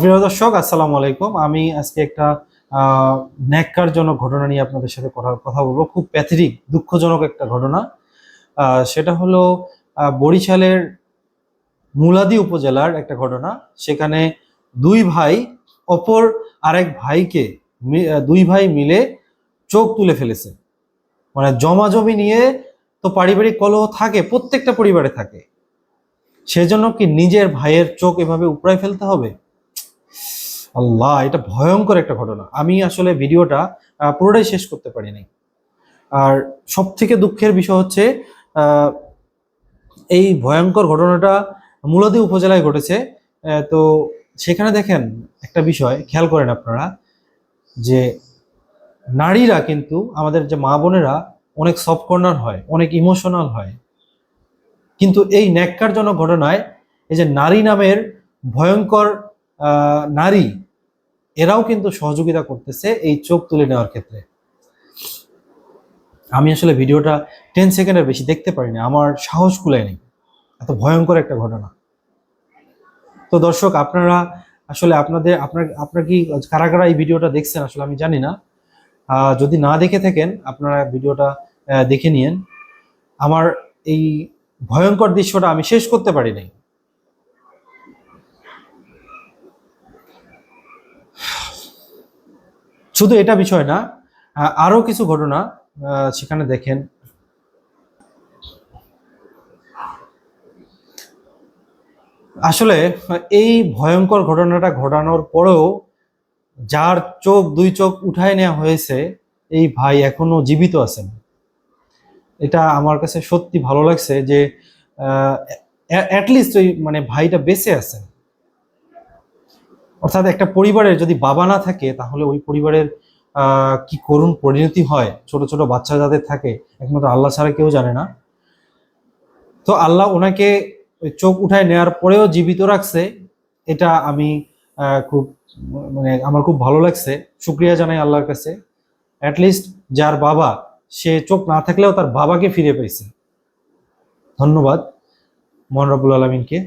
প্রিয় দর্শক, আসসালামু আলাইকুম। আমি আজকে একটা ন্যাক্কারজনক ঘটনা নিয়ে আপনাদের সাথে কথা কথা বলব। খুব প্যাথেটিক দুঃখজনক একটা ঘটনা। সেটা হলো বরিশালের মুলাদি উপজেলার একটা ঘটনা। সেখানে দুই ভাই, অপর আরেক ভাইকে দুই ভাই মিলে চোখ তুলে ফেলেছে। মানে জমাজমি নিয়ে তো পারিবারিক কলহ থাকে, প্রত্যেকটা পরিবারে থাকে। সেজন্য কি নিজের ভাইয়ের চোখ এভাবে উপড়ায় ফেলতে হবে? আল্লাহ, এটা ভয়ঙ্কর একটা ঘটনা। আমি আসলে ভিডিওটা পুরোটাই শেষ করতে পারিনি। আর সব থেকে দুঃখের বিষয় হচ্ছে এই ভয়ঙ্কর ঘটনাটা মুলাদি উপজেলায় ঘটেছে। তো সেখানে দেখেন একটা বিষয়, খেয়াল করেন আপনারা, যে নারীরা কিন্তু, আমাদের যে মা বোনেরা অনেক সফট কর্নার হয়, অনেক ইমোশনাল হয়। কিন্তু এই ন্যাক্কারজনক ঘটনায় এই যে নারী নামের ভয়ঙ্কর নারী, এরাও কিন্তু সহযোগিতা করতেছে এই চোখ তুলে নেওয়ার ক্ষেত্রে। আমি আসলে ভিডিওটা টেন সেকেন্ডের বেশি দেখতে পারিনি, আমার সাহস কুলায় নেই এত ভয়ঙ্কর একটা ঘটনা। তো দর্শক, আপনারা আসলে আপনাদের, আপনার আপনার কি কারা কারা এই ভিডিওটা দেখছেন আসলে আমি জানি না। যদি না দেখে থাকেন, আপনারা ভিডিওটা দেখে নিয়েন। আমার এই ভয়ঙ্কর দৃশ্যটা আমি শেষ করতে পারি নাই শুধু এটা বিষয় না আহ, আরও কিছু ঘটনা সেখানে দেখেন। আসলে এই ভয়ঙ্কর ঘটনাটা ঘটানোর পরেও যার চোখ দুই চোখ উঠায় নেওয়া হয়েছে এই ভাই এখনও জীবিত আছেন। এটা আমার কাছে সত্যি ভালো লাগছে যে অ্যাটলিস্ট ওই মানে ভাইটা বেঁচে আছেন। অর্থাৎ একটা পরিবারের যদি বাবা না থাকে, তাহলে ওই পরিবারের কি করুণ পরিণতি হয়? ছোট ছোট বাচ্চা যাদের থাকে, একমাত্র আল্লাহ ছাড়া কেউ জানে না। তো আল্লাহ ওনাকে চোখ উঠায় নেওয়ার পরেও জীবিত রাখছে। এটা আমি খুব মানে আমার খুব ভালো লাগছে। শুক্রিয়া জানাই আল্লাহর কাছে। অ্যাটলিস্ট যার বাবা, সে চোখ না থাকলেও তার বাবাকে ফিরে পেয়েছে। ধন্যবাদ। মোহান রবুল আলমিনকে।